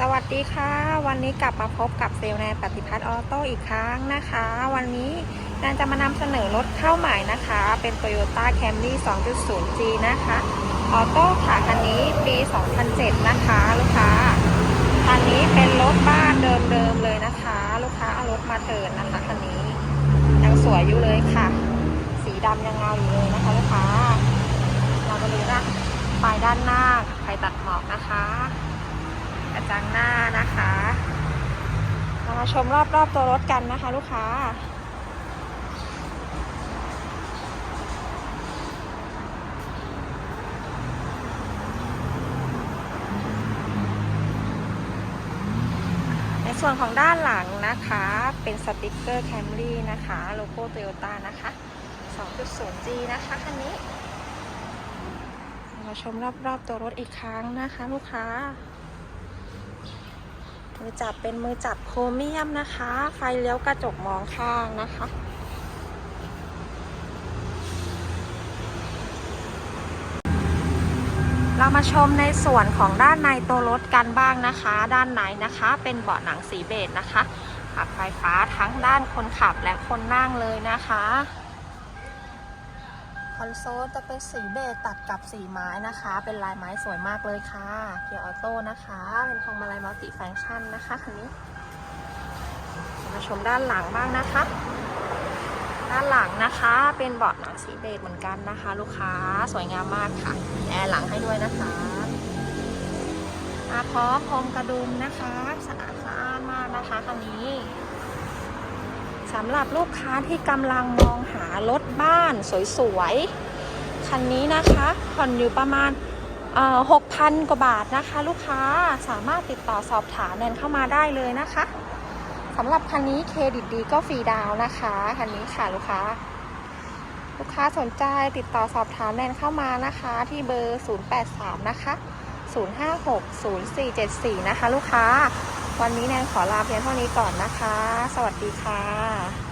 สวัสดีค่ะ วันนี้กลับมาพบกับเซลล์แนปฏิพัฒน์ออโต้อีกครั้งนะคะ วันนี้แนนจะมานำเสนอรถเข้าใหม่นะคะ เป็น Toyota Camry 2.0G นะคะ ออโต้ค่ะคันนี้ปี 2007 นะคะลูกค้าคันนี้เป็นรถบ้านเดิมๆเลยนะคะ ลูกค้าเอารถมาเทินนะคะคันนี้ยังสวยอยู่เลยค่ะ สีดำยังเงาอยู่เลยนะคะลูกค้าเรามาดูนะปลายด้านหน้าไฟตัดหมอกนะคะ กระจังหน้านะคะเรามาชมรอบๆตัวรถกันนะคะ ลูกค้าในส่วนของด้านหลังนะคะ เป็นสติกเกอร์แคมรี่นะคะ โลโก้โตโยต้านะคะ 2.0G นะคะคันนี้ มาชมรอบๆตัวรถอีกครั้งนะคะ ลูกค้า มือจับเป็นมือจับโครเมียมนะคะ ไฟเลี้ยวกระจกมองข้างนะคะ เรามาชมในส่วนของด้านในตัวรถกันบ้างนะคะ ด้านในนะคะ เป็นเบาะหนังสีเบจนะคะปรับไฟฟ้าทั้งด้านคนขับและคนนั่งเลยนะคะ คอนโซลจะเป็นสีเบจตัดกับสีไม้นะคะ เป็นลายไม้สวยมากเลยค่ะเกียร์ออโต้นะคะ เป็นพวงมาลัยมัลติฟังก์ชันนะคะคันนี้ มาชมด้านหลังบ้างนะคะ ด้านหลังนะคะ เป็นเบาะหนังสีเบจเหมือนกันนะคะ ลูกค้าสวยงามมากค่ะแอร์หลังให้ด้วยนะคะมาพร้อมพรมกระดุมนะคะสะอาดสะอ้านมากนะคะคันนี้สำหรับลูกค้าที่กำลังมองหา รถบ้านสวยๆ คันนี้นะคะผ่อนอยู่ประมาณหกพันกว่าบาทนะคะ ลูกค้าสามารถติดต่อสอบถามแนนเข้ามาได้เลยนะคะสำหรับคันนี้เครดิตดีก็ฟรีดาวน์นะคะคันนี้ค่ะลูกค้า ลูกค้าสนใจติดต่อสอบถามแนนเข้ามานะคะ ที่เบอร์ 083 นะคะ 056-0474 นะคะ ลูกค้า วันนี้แนนขอลาเพียงเท่านี้ก่อนนะคะ สวัสดีค่ะ